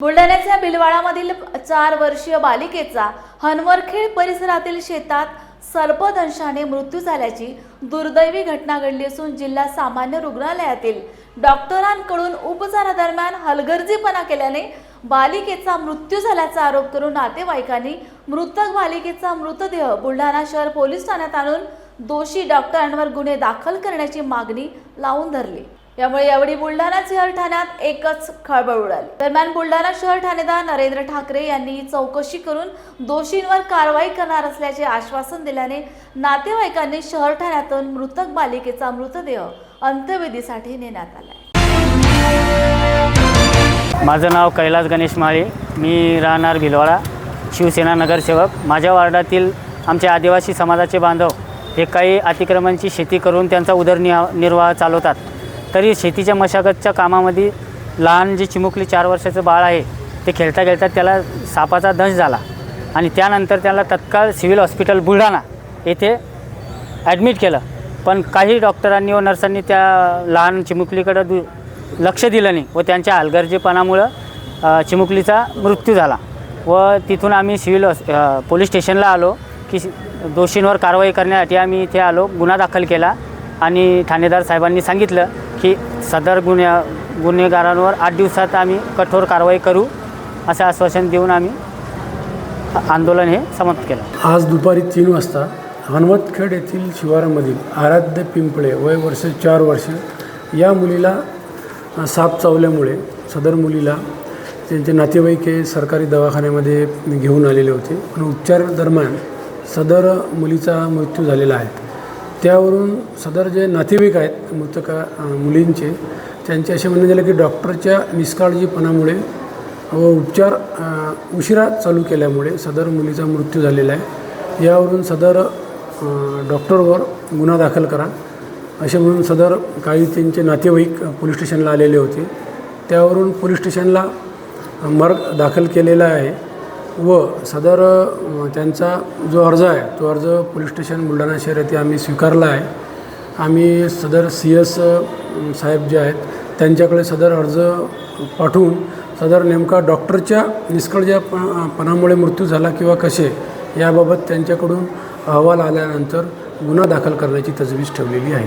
बुलढाण्याच्या बिलवाळामधील चार वर्षीय बालिकेचा हनवरखेड परिसरातील शेतात सर्पदंशाने मृत्यू झाल्याची दुर्दैवी घटना घडली असून जिल्हा सामान्य रुग्णालयातील डॉक्टरांकडून उपचारादरम्यान हलगर्जीपणा केल्याने बालिकेचा मृत्यू झाल्याचा आरोप करून नातेवाईकांनी मृतक बालिकेचा मृतदेह बुलढाणा शहर पोलीस ठाण्यात आणून दोषी डॉक्टरांवर गुन्हे दाखल करण्याची मागणी लावून धरली. यामुळे यावेळी बुलढाणा शहर ठाण्यात एकच खळबळ उडाली. दरम्यान बुलढाणा शहर ठाणेदार नरेंद्र ठाकरे यांनी चौकशी करून दोषींवर कारवाई करणार असल्याचे आश्वासन दिल्याने नातेवाईकांनी शहर ठाण्यातून मृतक बालिकेचा मृतदेह अंत्यविधीसाठी नेण्यात आलाय. माझं नाव कैलास गणेश माळे. मी राहणार भिलवाडा. शिवसेना नगरसेवक. माझ्या वार्डातील आमच्या आदिवासी समाजाचे बांधव हे काही अतिक्रमणची शेती करून त्यांचा उदरनिर्वाह निर्वाह चालवतात. तरी शेतीच्या मशागतच्या कामामध्ये लहान जे चिमुकली चार वर्षाचं बाळ आहे ते खेळता खेळता त्याला सापाचा दंश झाला. आणि त्यानंतर त्याला तत्काळ सिव्हिल हॉस्पिटल बुलढाणा येथे ॲडमिट केलं. पण काही डॉक्टरांनी व नर्सांनी त्या लहान चिमुकलीकडं दु लक्ष दिलं नाही व त्यांच्या हलगर्जीपणामुळं चिमुकलीचा मृत्यू झाला. व तिथून आम्ही सिव्हिल हॉस पोलीस स्टेशनला आलो की दोषींवर कारवाई करण्यासाठी आम्ही इथे आलो गुन्हा दाखल केला आणि ठाणेदार साहेबांनी सांगितलं की सदर गुन्ह्या गुन्हेगारांवर आठ दिवसात आम्ही कठोर कारवाई करू असं आश्वासन देऊन आम्ही आंदोलन हे समाप्त केलं. आज दुपारी तीन वाजता हनवतखेड येथील शिवारामधील आराध्य पिंपळे वय वर्ष चार वर्ष या मुलीला साप चावल्यामुळे सदर मुलीला त्यांचे नातेवाईक हे सरकारी दवाखान्यामध्ये घेऊन आलेले होते. आणि उपचार दरम्यान सदर मुलीचा मृत्यू झालेला आहे. त्यावरून सदर जे नातेवाईक आहेत मृतका मुलींचे त्यांचे असे म्हणणे झाले की डॉक्टरच्या निष्काळजीपणामुळे व उपचार उशिरा चालू केल्यामुळे सदर मुलीचा मृत्यू झालेला आहे. यावरून सदर डॉक्टरवर गुन्हा दाखल करा. असे म्हणून सदर काही त्यांचे नातेवाईक पोलीस स्टेशनला आलेले होते. त्यावरून पोलीस स्टेशनला मर्ग दाखल केलेला आहे. व सदर त्यांचा जो अर्ज आहे तो अर्ज पोलीस स्टेशन बुलढाणा शहर येथे आम्ही स्वीकारला आहे. आम्ही सदर सी एस साहेब जे आहेत त्यांच्याकडे सदर अर्ज पाठवून सदर नेमका डॉक्टरच्या निष्काळजीपणामुळे मृत्यू झाला किंवा कसे याबाबत त्यांच्याकडून अहवाल आल्यानंतर गुन्हा दाखल करण्याची तजवीज ठेवलेली आहे.